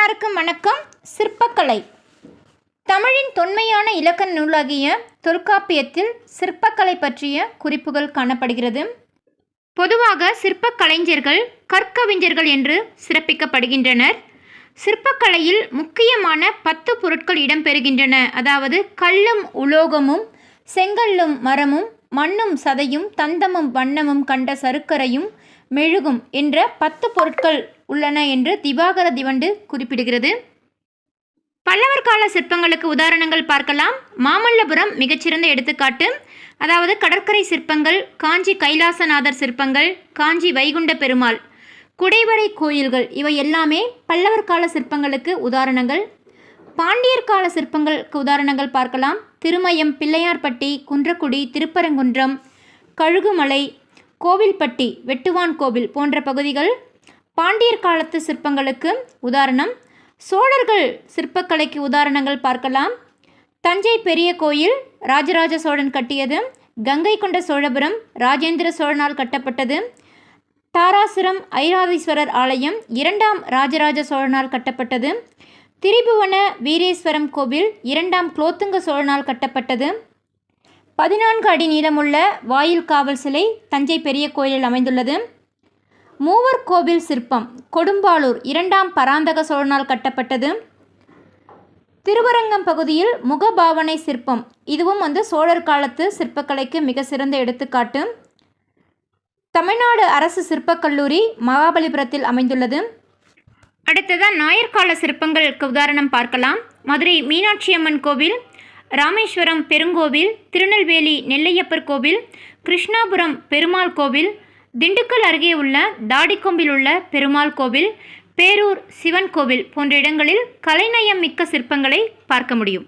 எல்லாருக்கும் வணக்கம். சிற்பக்கலை. தமிழின் தொன்மையான இலக்கண நூலாகிய தொல்காப்பியத்தில் சிற்பக்கலை பற்றிய குறிப்புகள் காணப்படுகிறது. பொதுவாக சிற்பக் கலைஞர்கள் கற்கவிஞர்கள் என்று சிறப்பிக்கப்படுகின்றனர். சிற்பக்கலையில் முக்கியமான பத்து பொருட்கள் இடம்பெறுகின்றன. அதாவது கல்லும் உலோகமும் செங்கல்லும் மரமும் மண்ணும் சதையும் தந்தமும் வண்ணமும் கண்ட சருக்கரையும் மெழுகும் என்ற பத்து பொருட்கள் உள்ளன என்று திவாகர திவண்டு குறிப்பிடுகிறது. பல்லவர் கால சிற்பங்களுக்கு உதாரணங்கள் பார்க்கலாம். மாமல்லபுரம் மிகச்சிறந்த எடுத்துக்காட்டு. அதாவது கடற்கரை சிற்பங்கள் காஞ்சி கைலாசநாதர் சிற்பங்கள் காஞ்சி வைகுண்ட பெருமாள் குடைவரை கோயில்கள் இவை எல்லாமே பல்லவர் கால சிற்பங்களுக்கு உதாரணங்கள். பாண்டியர் கால சிற்பங்களுக்கு உதாரணங்கள் பார்க்கலாம். திருமயம் பிள்ளையார்பட்டி குன்றக்குடி திருப்பரங்குன்றம் கழுகுமலை கோவில்பட்டி வெட்டுவான் கோவில் போன்ற பகுதிகள் பாண்டியர் காலத்து சிற்பங்களுக்கு உதாரணம். சோழர்கள் சிற்பக்கலைக்கு உதாரணங்கள் பார்க்கலாம். தஞ்சை பெரிய கோயில் ராஜராஜ சோழன் கட்டியது. கங்கை கொண்ட சோழபுரம் ராஜேந்திர சோழனால் கட்டப்பட்டது. தாராசுரம் ஐராதீஸ்வரர் ஆலயம் இரண்டாம் ராஜராஜ சோழனால் கட்டப்பட்டது. திரிபுவன வீரேஸ்வரம் கோவில் இரண்டாம் குலோத்துங்க சோழனால் கட்டப்பட்டது. பதினான்கு அடி நீளமுள்ள வாயில் காவல் சிலை தஞ்சை பெரிய கோயிலில் அமைந்துள்ளது. மூவர் கோவில் சிற்பம் கொடும்பாளூர் இரண்டாம் பராந்தக சோழனால் கட்டப்பட்டது. திருவரங்கம் பகுதியில் முகபாவனை சிற்பம் இதுவும் வந்து சோழர் காலத்து சிற்பக்கலைக்கு மிக சிறந்த எடுத்துக்காட்டு. தமிழ்நாடு அரசு சிற்பக் கல்லூரி மகாபலிபுரத்தில் அமைந்துள்ளது. அடுத்ததாக நாயர்கால சிற்பங்களுக்கு உதாரணம் பார்க்கலாம். மதுரை மீனாட்சி அம்மன் கோவில் ராமேஸ்வரம் பெருங்கோவில் திருநெல்வேலி நெல்லையப்பர் கோவில் கிருஷ்ணாபுரம் பெருமாள் கோவில் திண்டுக்கல் அருகே உள்ள தாடிக்கொம்பில் உள்ள பெருமாள் கோவில் பேரூர் சிவன் கோவில் போன்ற இடங்களில் கலைநயம் மிக்க சிற்பங்களை பார்க்க முடியும்.